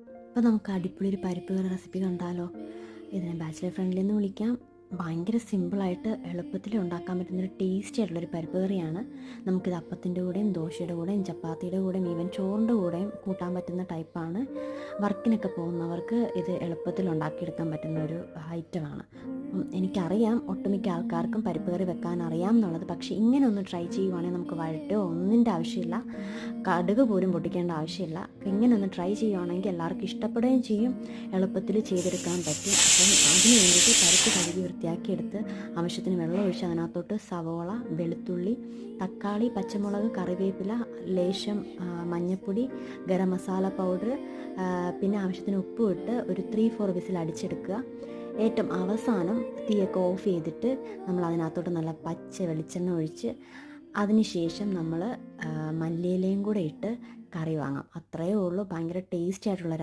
അപ്പോൾ നമുക്ക് അടിപൊളി ഒരു പരിപ്പ് കറി റെസിപ്പി കണ്ടാലോ? ഇതിനെ ബാച്ചിലർ ഫ്രണ്ട്ലി എന്ന് വിളിക്കാം. ഭയങ്കര സിമ്പിളായിട്ട് എളുപ്പത്തിൽ ഉണ്ടാക്കാൻ പറ്റുന്നൊരു ടേസ്റ്റി ആയിട്ടുള്ളൊരു പരിപ്പ് കറിയാണ് നമുക്കിത് അപ്പത്തിന്റെ കൂടെയും ദോശയുടെ കൂടെയും ചപ്പാത്തിയുടെ കൂടെയും ഈവൻ ചോറിന്റെ കൂടെയും കൂട്ടാൻ പറ്റുന്ന ടൈപ്പാണ് വർക്കിനൊക്കെ പോകുന്നവർക്ക് ഇത് എളുപ്പത്തിൽ ഉണ്ടാക്കിയെടുക്കാൻ പറ്റുന്ന ഒരു ഐറ്റമാണ് എനിക്കറിയാം. ഒട്ടുമിക്ക ആൾക്കാർക്കും പരിപ്പ് കറി വെക്കാൻ അറിയാം എന്നുള്ളത് പക്ഷേ ഇങ്ങനെ ഒന്ന് ട്രൈ ചെയ്യുവാണെങ്കിൽ നമുക്ക് വഴട്ടോ ഒന്നിന്റെ ആവശ്യമില്ല. കടുക് പോലും പൊട്ടിക്കേണ്ട ആവശ്യമില്ല. ഇങ്ങനെ ഒന്ന് ട്രൈ ചെയ്യുവാണെങ്കിൽ എല്ലാവർക്കും ഇഷ്ടപ്പെടുകയും ചെയ്യും. എളുപ്പത്തിൽ ചെയ്തെടുക്കാൻ പറ്റും. അപ്പം അതിന് വേണ്ടിയിട്ട് പരിപ്പ് കഴുകി വൃത്തിയാക്കിയെടുത്ത് ആവശ്യത്തിന് വെള്ളം ഒഴിച്ച് അതിനകത്തോട്ട് സവോള വെളുത്തുള്ളി തക്കാളി പച്ചമുളക് കറിവേപ്പില ലേശം മഞ്ഞൾപ്പൊടി ഗരം മസാല പൗഡർ പിന്നെ ആവശ്യത്തിന് ഉപ്പ് ഇട്ട് ഒരു ത്രീ ഫോർ വിസിൽ അടിച്ചെടുക്കുക ഏറ്റവും അവസാനം തീയൊക്കെ ഓഫ് ചെയ്തിട്ട് നമ്മൾ അതിനകത്തോട്ട് നല്ല പച്ച വെളിച്ചെണ്ണ ഒഴിച്ച് അതിനുശേഷം നമ്മൾ മല്ലിയിലയും കൂടെ ഇട്ട് കറി വാങ്ങാം. അത്രയേ ഉള്ളൂ. ഭയങ്കര ടേസ്റ്റി ആയിട്ടുള്ള